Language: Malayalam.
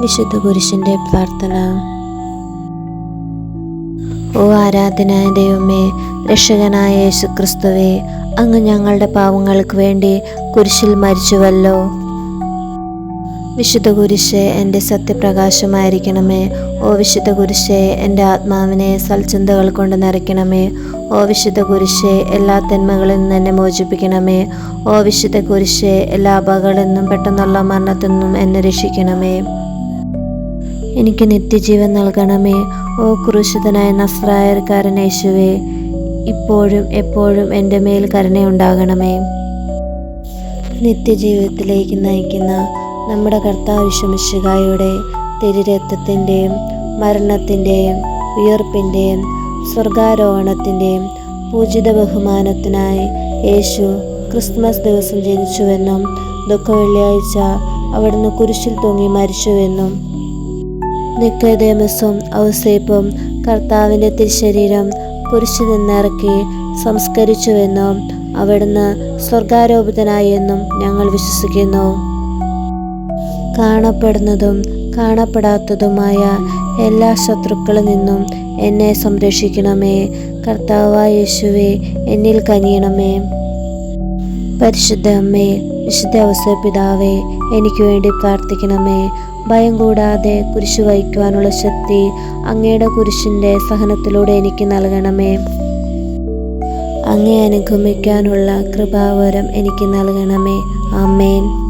വിശുദ്ധ പുരുഷന്റെ പ്രാർത്ഥന. ഓ ആരാധനായ ദൈവമേ രക്ഷകനായ യേശു ക്രിസ്തുവേ അങ്ങ് ഞങ്ങളുടെ പാവങ്ങൾക്ക് വേണ്ടി കുരിശിൽ മരിച്ചുവല്ലോ. വിശുദ്ധ കുരിശെ എന്റെ സത്യപ്രകാശമായിരിക്കണമേ. ഓ വിശുദ്ധ കുരിശെ എന്റെ ആത്മാവിനെ സൽചിന്തകൾ കൊണ്ട് നിറയ്ക്കണമേ. ഓ വിശുദ്ധ കുരിശെ എല്ലാ തിന്മകളിൽ നിന്ന് എന്നെ മോചിപ്പിക്കണമേ. ഓ വിശുദ്ധ കുരിശെ എല്ലാ അപകടങ്ങളിൽ നിന്നും പെട്ടെന്നുള്ള മരണത്തിൽ നിന്നും എന്നെ രക്ഷിക്കണമേ. എനിക്ക് നിത്യജീവൻ നൽകണമേ. ഓ ക്രൂശിതനായ നസ്രായർക്കാരൻ യേശുവേ ഇപ്പോഴും എപ്പോഴും എന്റെ മേൽ കരുണയുണ്ടാകണമേ. നിത്യജീവിതത്തിലേക്ക് നയിക്കുന്ന നമ്മുടെ കർത്താവ് വിഷമിശുകായുടെ തിരുരക്തത്തിന്റെയും മരണത്തിന്റെയും ഉയർപ്പിന്റെയും സ്വർഗാരോഹണത്തിന്റെയും പൂജിത ബഹുമാനത്തിനായി യേശു ക്രിസ്മസ് ദിവസം ജനിച്ചുവെന്നും ദുഃഖ വെള്ളിയാഴ്ച അവിടുന്ന് കുരിശിൽ തൂങ്ങി മരിച്ചുവെന്നും നിക്കോദേമസും ഔസേപ്പും കർത്താവിന്റെ തിരുശരീരം കുരിശിൽ നിന്നിറക്കി സംസ്കരിച്ചുവെന്നും അവിടുന്ന് സ്വർഗാരോപിതനായെന്നും ഞങ്ങൾ വിശ്വസിക്കുന്നു. കാണപ്പെടുന്നതും കാണപ്പെടാത്തതുമായ എല്ലാ ശത്രുക്കളിൽ നിന്നും എന്നെ സംരക്ഷിക്കണമേ. കർത്താവായ യേശുവെ എന്നിൽ കനിയണമേ. പരിശുദ്ധ അമ്മേ വിശുദ്ധ അവസര എനിക്ക് വേണ്ടി പ്രാർത്ഥിക്കണമേ. ഭയം കൂടാതെ കുരിശു വഹിക്കുവാനുള്ള ശക്തി അങ്ങയുടെ കുരിശിന്റെ സഹനത്തിലൂടെ എനിക്ക് നൽകണമേ. അങ്ങേ അനുഗമിക്കാനുള്ള കൃപാവരം എനിക്ക് നൽകണമേ. ആമേൻ.